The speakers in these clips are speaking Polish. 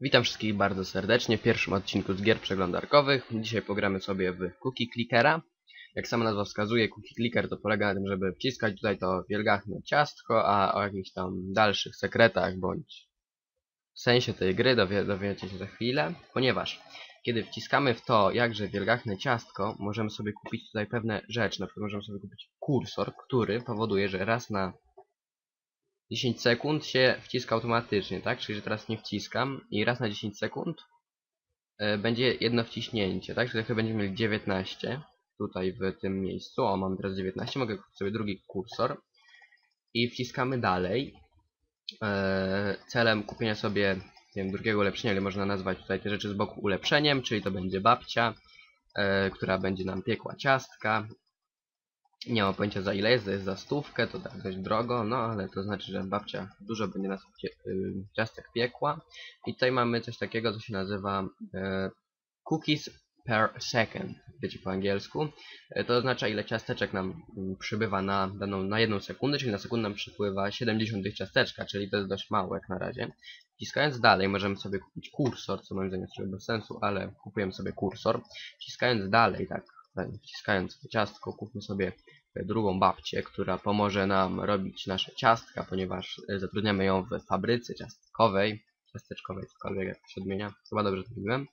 Witam wszystkich bardzo serdecznie w pierwszym odcinku z gier przeglądarkowych. Dzisiaj pogramy sobie w Cookie Clickera. Jak sama nazwa wskazuje, Cookie Clicker to polega na tym, żeby wciskać tutaj to wielgachne ciastko, a o jakichś tam dalszych sekretach bądź sensie tej gry dowie, dowiecie się za chwilę, ponieważ kiedy wciskamy w to jakże wielgachne ciastko, możemy sobie kupić tutaj pewne rzeczy. Na przykład możemy sobie kupić kursor, który powoduje, że raz na 10 sekund się wciska automatycznie, tak? Czyli, że teraz nie wciskam i raz na 10 sekund e, będzie jedno wciśnięcie, tak? Czyli chyba będziemy mieli 19 tutaj w tym miejscu. O, mam teraz 19, mogę kupić sobie drugi kursor i wciskamy dalej. E, celem kupienia sobie wiem, drugiego ulepszenia, ale można nazwać tutaj te rzeczy z boku ulepszeniem, czyli to będzie babcia, e, która będzie nam piekła ciastka nie mam pojęcia za ile jest, jest za stówkę, to tak dość drogo, no ale to znaczy, że babcia dużo będzie nas y, ciastek piekła. I tutaj mamy coś takiego, co się nazywa e, cookies per second, wiecie po angielsku. E, to oznacza ile ciasteczek nam mm, przybywa na daną, na jedną sekundę, czyli na sekundę nam przypływa 70 tych ciasteczka, czyli to jest dość mało jak na razie. Wciskając dalej możemy sobie kupić kursor, co moim zdaniem jest bez sensu, ale kupujemy sobie kursor. Wciskając dalej, tak wciskając to ciastko, kupmy sobie drugą babcię, która pomoże nam robić nasze ciastka, ponieważ e, zatrudniamy ją w fabryce ciastkowej, ciasteczkowej, cokolwiek jak się odmienia, chyba dobrze to mówiłem.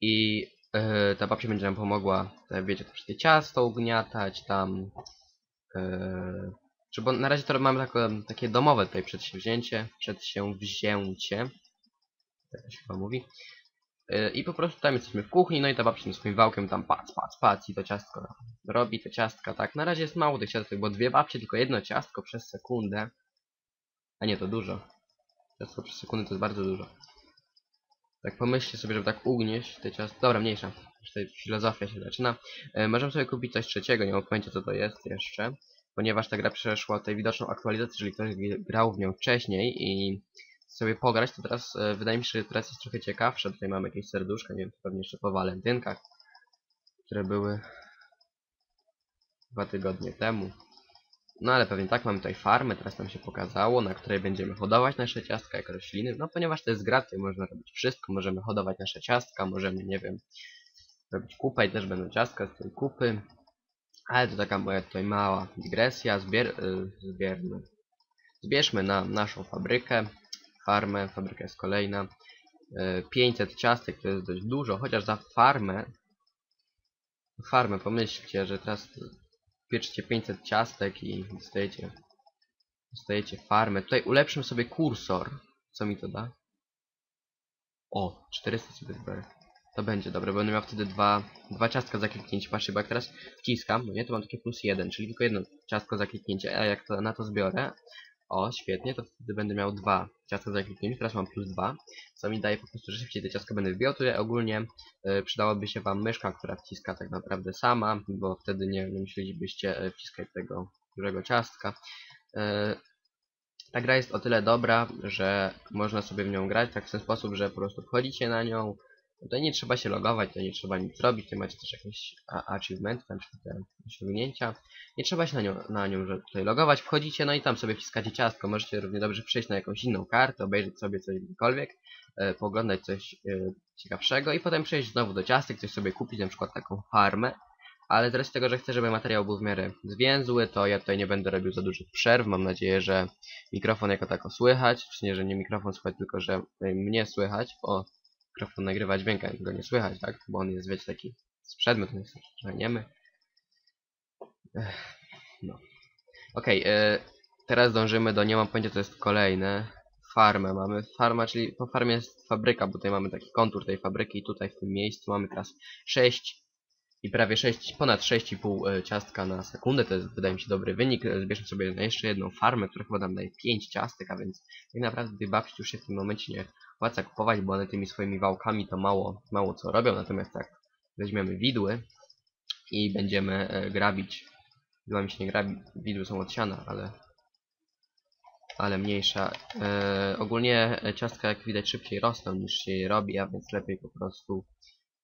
I yy, ta babcia będzie nam pomogła, tak wiecie, to wszystkie ciasto ugniatać, tam... Yy, czy bo na razie to mamy takie, takie domowe tutaj przedsięwzięcie, przedsięwzięcie, tak się chyba mówi. Y, I po prostu tam jesteśmy w kuchni, no i ta babcia swoim wałkiem tam pac, pac, pac i to ciastko robi, te ciastka, tak. Na razie jest mało tych ciastek, bo dwie babcie, tylko jedno ciastko przez sekundę. A nie, to dużo. Ciastko przez sekundę to jest bardzo dużo. Tak pomyślcie sobie, żeby tak ugnieść te ciastko. Dobra, mniejsza. Tutaj filozofia się zaczyna. E, możemy sobie kupić coś trzeciego, nie mam pojęcia co to jest jeszcze. Ponieważ ta gra przeszła tutaj widoczną aktualizację, jeżeli ktoś grał w nią wcześniej i sobie pograć, to teraz e, wydaje mi się, że teraz jest trochę ciekawsze. Tutaj mamy jakieś serduszka, nie wiem, pewnie jeszcze po walentynkach, które były dwa tygodnie temu. No ale pewnie tak, mamy tutaj farmę, teraz nam się pokazało, na której będziemy hodować nasze ciastka jak rośliny. No ponieważ to jest gra, tutaj można robić wszystko, możemy hodować nasze ciastka, możemy, nie wiem, robić kupę i też będą ciastka z tej kupy. Ale to taka moja tutaj mała dygresja, zbier, zbiermy. Zbierzmy na naszą fabrykę, farmę, fabryka jest kolejna. 500 e, ciastek to jest dość dużo, chociaż za farmę farmę pomyślcie, że teraz pieczycie 500 ciastek i dostajecie dostajecie farmę. Tutaj ulepszę sobie kursor. Co mi to da? O, 400 sobie wybrałem. To będzie dobre, bo będę miał wtedy dwa, dwa ciastka za kliknięcie. Patrzcie, bo jak teraz wciskam, no nie, to mam takie plus jeden, czyli tylko jedno ciastko za kliknięcie. A jak to, na to zbiorę, o, świetnie, to wtedy będę miał dwa ciastka za kliknięcie, teraz mam plus dwa, co mi daje po prostu, że szybciej te ciastka będę wbijał. Tutaj ogólnie y, przydałaby się wam myszka, która wciska tak naprawdę sama, bo wtedy nie, nie musielibyście e, wciskać tego dużego ciastka. Y, ta gra jest o tyle dobra, że można sobie w nią grać tak w ten sposób, że po prostu wchodzicie na nią, Tutaj nie trzeba się logować, to nie trzeba nic robić, tutaj macie też jakieś achievement, czy te osiągnięcia. Nie trzeba się na nią, na nią że tutaj logować, wchodzicie, no i tam sobie wciskacie ciastko. Możecie równie dobrze przejść na jakąś inną kartę, obejrzeć sobie coś gdziekolwiek, e, poglądać coś e, ciekawszego i potem przejść znowu do ciastek, coś sobie kupić, na przykład taką farmę. Ale z tego, że chcę, żeby materiał był w miarę zwięzły, to ja tutaj nie będę robił za dużych przerw. Mam nadzieję, że mikrofon jako tako słychać. Czy nie, że nie mikrofon słychać, tylko że mnie słychać. O, mikrofon nagrywa dźwięk, a go nie słychać, tak? Bo on jest, wiecie, taki z przedmiot, jest trochę niemy. No. Okej, okay, e, teraz dążymy do, nie mam pojęcia, to jest kolejne. Farmę mamy. Farma, czyli po farmie jest fabryka, bo tutaj mamy taki kontur tej fabryki i tutaj w tym miejscu mamy teraz 6 i prawie 6, ponad 6,5 e, ciastka na sekundę, to jest wydaje mi się dobry wynik. E, zbierzmy sobie jeszcze jedną farmę, która chyba nam daje 5 ciastek, a więc tak naprawdę tej babci już się w tym momencie nie opłaca kupować, bo one tymi swoimi wałkami to mało, mało co robią, natomiast jak weźmiemy widły i będziemy e, grabić, widłami się nie grabi, widły są odsiane, ale ale mniejsza. E, ogólnie ciastka jak widać szybciej rosną niż się je robi, a więc lepiej po prostu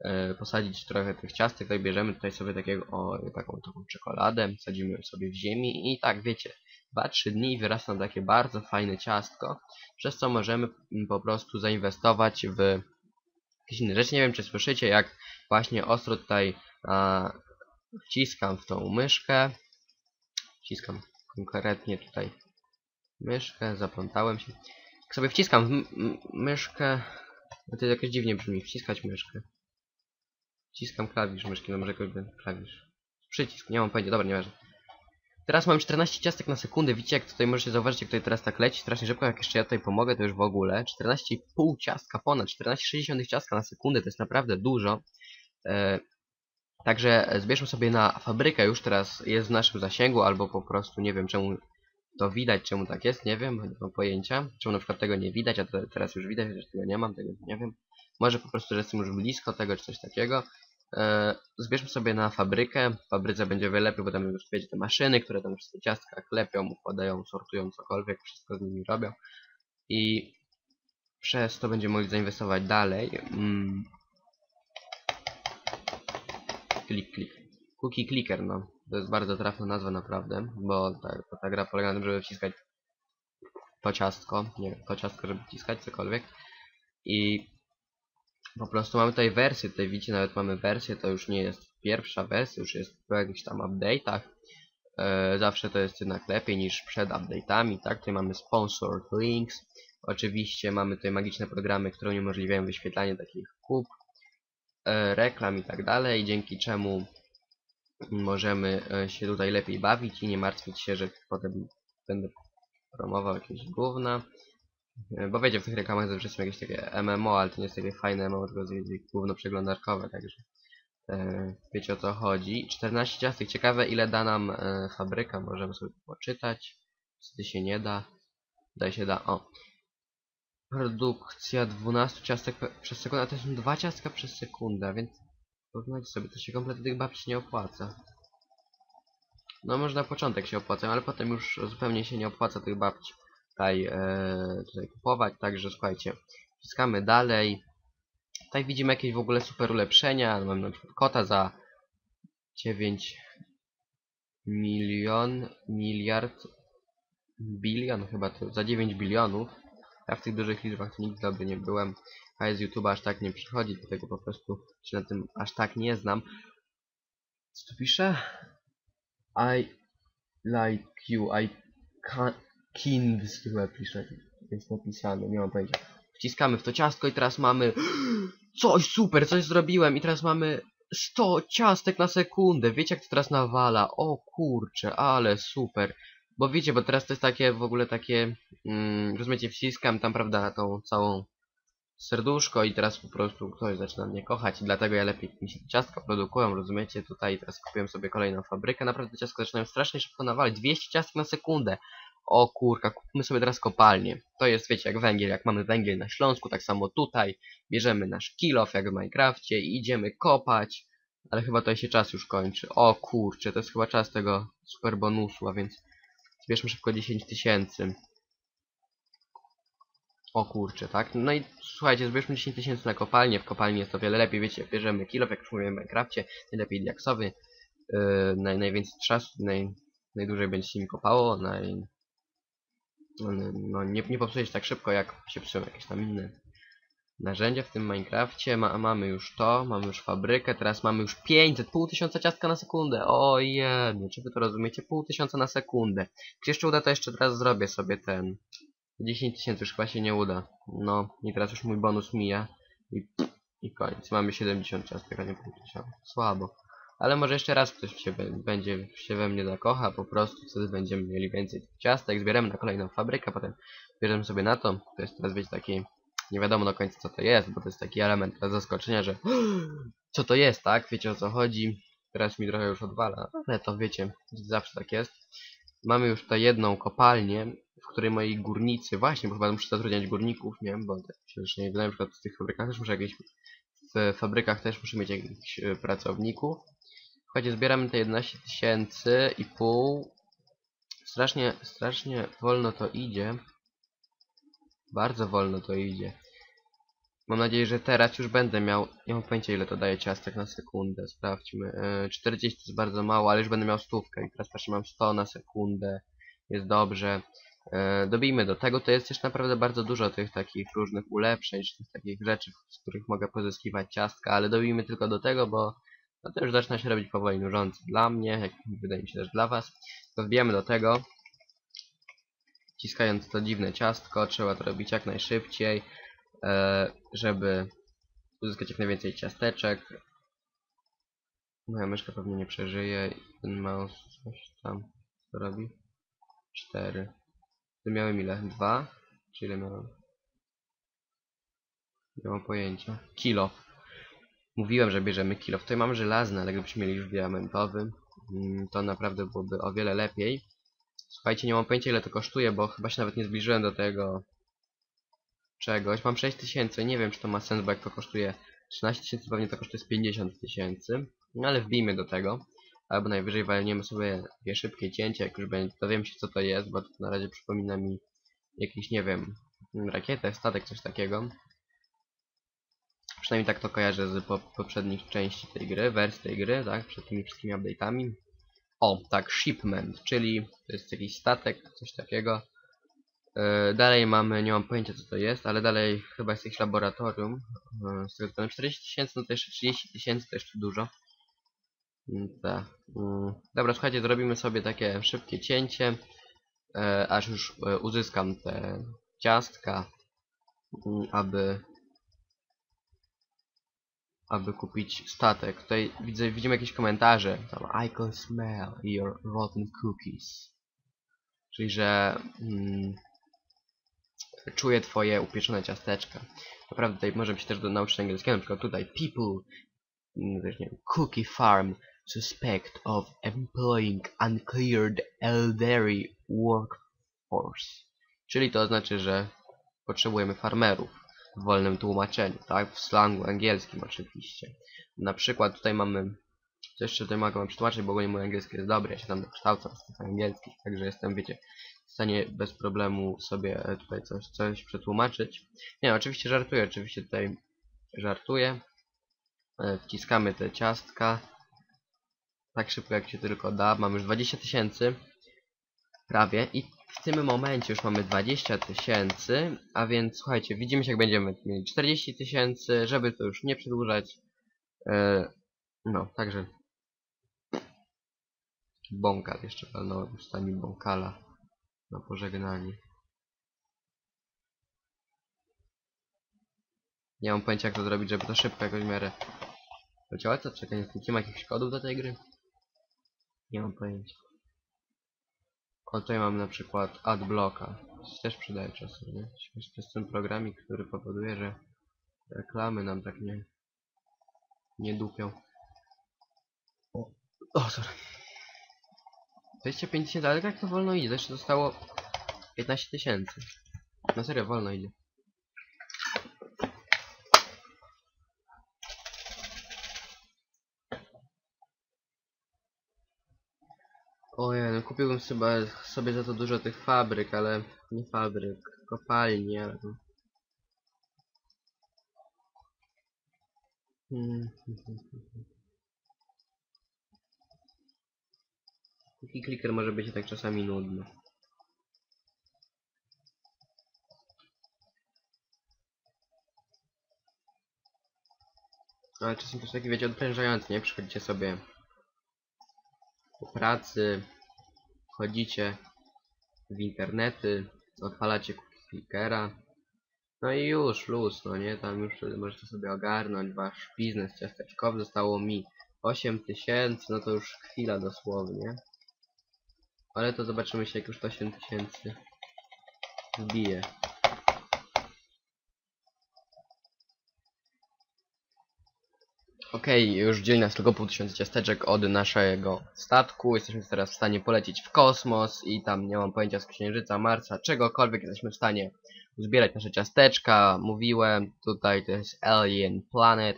e, posadzić trochę tych ciastek. Tak bierzemy tutaj sobie takiego, o, taką, taką czekoladę, sadzimy sobie w ziemi i tak wiecie, 2-3 dni i wyrasta nam takie bardzo fajne ciastko, przez co możemy po prostu zainwestować w jakieś inne rzeczy. Nie wiem, czy słyszycie, jak właśnie ostro tutaj a, wciskam w tą myszkę. Wciskam konkretnie tutaj myszkę, zaplątałem się. Jak sobie wciskam myszkę, no to jakoś dziwnie brzmi, wciskać myszkę. Wciskam klawisz myszki, no może jakoś klawisz. Przycisk, nie mam pojęcia, dobra, nieważne. Teraz mam 14 ciastek na sekundę, widzicie jak tutaj możecie zauważyć, jak tutaj teraz tak leci strasznie szybko, jak jeszcze ja tutaj pomogę, to już w ogóle. 14,5 ciastka, ponad 14,6 ciastka na sekundę, to jest naprawdę dużo. E, także zbierzmy sobie na fabrykę, już teraz jest w naszym zasięgu, albo po prostu nie wiem czemu to widać, czemu tak jest, nie wiem, nie mam pojęcia. Czemu na przykład tego nie widać, a teraz już widać, że tego nie mam, tego nie wiem. Może po prostu, że jestem już blisko tego, czy coś takiego. E, zbierzmy sobie na fabrykę. W fabryce będzie lepiej, bo tam już wiecie te maszyny, które tam wszystkie ciastka klepią, układają, sortują cokolwiek, wszystko z nimi robią. I przez to będziemy mogli zainwestować dalej. Mm. Klik, klik. Cookie Clicker, no. To jest bardzo trafna nazwa naprawdę, bo ta, ta, gra polega na tym, żeby wciskać to ciastko, nie to ciastko, żeby wciskać cokolwiek. I po prostu mamy tutaj wersję, tutaj widzicie, nawet mamy wersję, to już nie jest pierwsza wersja, już jest po jakichś tam update'ach. E, zawsze to jest jednak lepiej niż przed update'ami, tak? Tutaj mamy sponsored links. Oczywiście mamy tutaj magiczne programy, które uniemożliwiają wyświetlanie takich kup, e, reklam i tak dalej, dzięki czemu możemy e, się tutaj lepiej bawić i nie martwić się, że potem będę promował jakieś gówna. E, Bo wiecie, w tych reklamach zawsze są jakieś takie MMO, ale to nie jest takie fajne MMO, tylko gówno przeglądarkowe, także e, wiecie o co chodzi. 14 ciastek, ciekawe ile da nam e, fabryka, możemy sobie poczytać. Wtedy się nie da. Tutaj się da, o. Produkcja 12 ciastek przez sekundę, a to są 2 ciastka przez sekundę, więc porównajcie sobie, to się kompletnie tych babci nie opłaca. No może na początek się opłaca, ale potem już zupełnie się nie opłaca tych babci tutaj, e, tutaj kupować, także słuchajcie, wciskamy dalej. Tutaj widzimy jakieś w ogóle super ulepszenia, mamy na przykład kota za 9 milion, miliard, bilion chyba to, za 9 bilionów. Ja w tych dużych liczbach nigdy dobry nie byłem, a z YouTube'a aż tak nie przychodzi, dlatego po prostu się na tym aż tak nie znam. Co tu pisze? I like you, I can't Kings chyba pisze, jest napisane, nie mam pojęcia. Wciskamy w to ciastko i teraz mamy coś super, coś zrobiłem i teraz mamy 100 ciastek na sekundę. Wiecie jak to teraz nawala? O kurcze, ale super. Bo wiecie, bo teraz to jest takie w ogóle takie, mm, rozumiecie, wciskam tam, prawda, tą całą serduszko i teraz po prostu ktoś zaczyna mnie kochać i dlatego ja lepiej mi się ciastka produkują, rozumiecie? Tutaj teraz kupiłem sobie kolejną fabrykę, naprawdę ciastka zaczynają strasznie szybko nawalać, 200 ciastek na sekundę. O kurka, kupmy sobie teraz kopalnię. To jest, wiecie, jak węgiel, jak mamy węgiel na Śląsku, tak samo tutaj. Bierzemy nasz kilof, jak w Minecrafcie i idziemy kopać. Ale chyba tutaj się czas już kończy. O kurczę, to jest chyba czas tego super bonusu, a więc zbierzmy szybko 10 tysięcy. O kurczę, tak? No i słuchajcie, zbierzmy 10 tysięcy na kopalnię. W kopalni jest to wiele lepiej, wiecie, bierzemy kilof, jak już mówiłem w Minecrafcie, najlepiej diaksowy. Yy, naj, najwięcej czasu, naj, najdłużej będzie się mi kopało, naj, no, nie, nie popsuje się tak szybko jak się psują jakieś tam inne narzędzia w tym Minecrafcie. Ma, mamy już to, mamy już fabrykę, teraz mamy już 500, pół tysiąca ciastka na sekundę. Ojej, czy wy to rozumiecie? Pół tysiąca na sekundę. Się jeszcze uda, to jeszcze teraz zrobię sobie ten 10 tysięcy, już chyba się nie uda. No i teraz już mój bonus mija i, i koniec. Mamy 70 ciastek, a nie pół tysiąca. Słabo. Ale może jeszcze raz ktoś się będzie się we mnie zakocha, po prostu wtedy będziemy mieli więcej ciastek, zbieramy na kolejną fabrykę, potem bierzemy sobie na to. To jest teraz wiecie taki, nie wiadomo do końca co to jest, bo to jest taki element teraz zaskoczenia, że co to jest, tak? Wiecie o co chodzi. Teraz mi trochę już odwala, ale to wiecie, zawsze tak jest. Mamy już tutaj jedną kopalnię, w której moi górnicy, właśnie, bo chyba muszę zatrudniać górników, nie wiem, bo tak się już nie wydaje, na przykład w tych fabrykach też muszę jakieś, w fabrykach też muszę mieć jakichś e, pracowników. Słuchajcie, zbieramy te 11 tysięcy i pół. Strasznie, strasznie wolno to idzie. Bardzo wolno to idzie. Mam nadzieję, że teraz już będę miał... Nie mam pojęcia ile to daje ciastek na sekundę. Sprawdźmy. E, 40 to jest bardzo mało, ale już będę miał stówkę. I teraz patrzę, mam 100 na sekundę. jest dobrze. E, dobijmy do tego, to jest też naprawdę bardzo dużo tych takich różnych ulepszeń, czy tych takich rzeczy, z których mogę pozyskiwać ciastka, ale dobijmy tylko do tego, bo no to już zaczyna się robić powoli nużące dla mnie, jak wydaje mi się też dla was. To wbijamy do tego, wciskając to dziwne ciastko, trzeba to robić jak najszybciej, e, żeby uzyskać jak najwięcej ciasteczek. Moja myszka pewnie nie przeżyje i ten mouse coś tam co robi. Cztery. To miałem ile? Dwa? Czy ile miałem? Nie mam pojęcia. Kilo. Mówiłem, że bierzemy kilo. Tutaj mam żelazny, ale gdybyśmy mieli już diamentowy, mm, to naprawdę byłoby o wiele lepiej. Słuchajcie, nie mam pojęcia ile to kosztuje, bo chyba się nawet nie zbliżyłem do tego czegoś. Mam 6000, nie wiem czy to ma sens, bo jak to kosztuje 13 tysięcy, pewnie to kosztuje z 50 tysięcy. No ale wbijmy do tego. Albo najwyżej walniemy sobie takie szybkie cięcie, jak już będzie, dowiem się co to jest, bo to na razie przypomina mi jakiś, nie wiem, rakietę, statek, coś takiego. Przynajmniej tak to kojarzę z po poprzednich części tej gry, wersji tej gry, tak, przed tymi wszystkimi update'ami. O, tak, shipment, czyli to jest jakiś statek, coś takiego. Yy, dalej mamy, nie mam pojęcia co to jest, ale dalej chyba jest jakieś laboratorium. Yy, z tego co 40 tysięcy, no to jeszcze 30 tysięcy, to jeszcze dużo. Mm, Tak. Mm, Dobra, słuchajcie, zrobimy sobie takie szybkie cięcie, e, aż już e, uzyskam te ciastka, mm, aby aby kupić statek. Tutaj widzę, widzimy jakieś komentarze. Tam, I can smell your rotten cookies. Czyli, że mm, czuję twoje upieczone ciasteczka. Naprawdę tutaj możemy się też do nauczyć angielskiego, na przykład tutaj people, mm, nie cookie farm suspect of employing uncleared elderly workforce. Czyli to znaczy, że potrzebujemy farmerów w wolnym tłumaczeniu, tak? W slangu angielskim oczywiście. Na przykład tutaj mamy, co jeszcze tutaj mogę przetłumaczyć, bo ogólnie mój angielski jest dobry, ja się tam dokształcam z tych angielskich, także jestem, wiecie, w stanie bez problemu sobie e, tutaj coś, coś przetłumaczyć. Nie, oczywiście żartuję, oczywiście tutaj żartuję. E, Wciskamy te ciastka tak szybko jak się tylko da. Mamy już 20 tysięcy prawie i w tym momencie już mamy 20 tysięcy, a więc słuchajcie, widzimy się jak będziemy mieli 40 tysięcy, żeby to już nie przedłużać. E, no, także Bąkal jeszcze walnąłem ustami Bąkala na pożegnanie. Nie mam pojęcia jak to zrobić, żeby to szybko jakoś w miarę działać. Co, czekaj, nie ma jakichś kodów do tej gry? Nie mam pojęcia. O tutaj mam na przykład adblocka. Też przydaje czasem, nie? To jest ten programik, który powoduje, że reklamy nam tak nie nie dupią. O, o sorry. 25 tysięcy, ale jak to wolno idzie? Jeszcze zostało 15 tysięcy. Na serio, wolno idzie. Ojej, no kupiłbym sobie, za to dużo tych fabryk, ale nie fabryk, kopalni, ale. Hmm, hmm, hmm. Cookie clicker może być tak czasami nudny. Ale czasem jest taki, wiecie, odprężający, nie? Przychodzicie sobie pracy, wchodzicie w internety, odpalacie clickera, no i już, luz, no nie? Tam już możecie sobie ogarnąć wasz biznes ciasteczkowy. Zostało mi 8 tysięcy, no to już chwila dosłownie. Ale to zobaczymy się jak już to 8 tysięcy wbije. Okej, już dzieli nas tylko pół tysiąca ciasteczek od naszego statku. Jesteśmy teraz w stanie polecieć w kosmos i tam nie mam pojęcia z Księżyca, Marsa, czegokolwiek jesteśmy w stanie zbierać nasze ciasteczka. Mówiłem, tutaj to jest Alien Planet,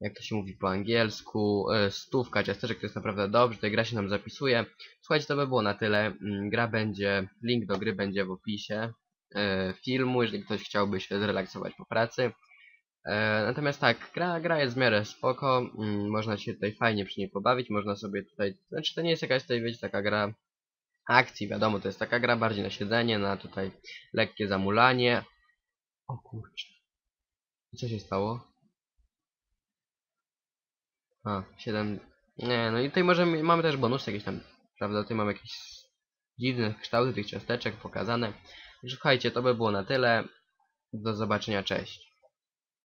jak to się mówi po angielsku. e, Stówka ciasteczek to jest naprawdę dobrze, ta gra się nam zapisuje. Słuchajcie, to by było na tyle. Mm, Gra będzie, link do gry będzie w opisie e, filmu, jeżeli ktoś chciałby się zrelaksować po pracy. E, natomiast tak, gra, gra jest w miarę spoko, mm, można się tutaj fajnie przy niej pobawić, można sobie tutaj, znaczy to nie jest jakaś tutaj, wiecie, taka gra akcji. Wiadomo, to jest taka gra bardziej na siedzenie, na tutaj lekkie zamulanie. O kurczę. Co się stało? A, 7. Nie, no i tutaj możemy, mamy też bonusy jakieś tam, prawda? Tutaj mamy jakieś dziwne kształty tych ciasteczek pokazane. Słuchajcie, to by było na tyle. Do zobaczenia, cześć.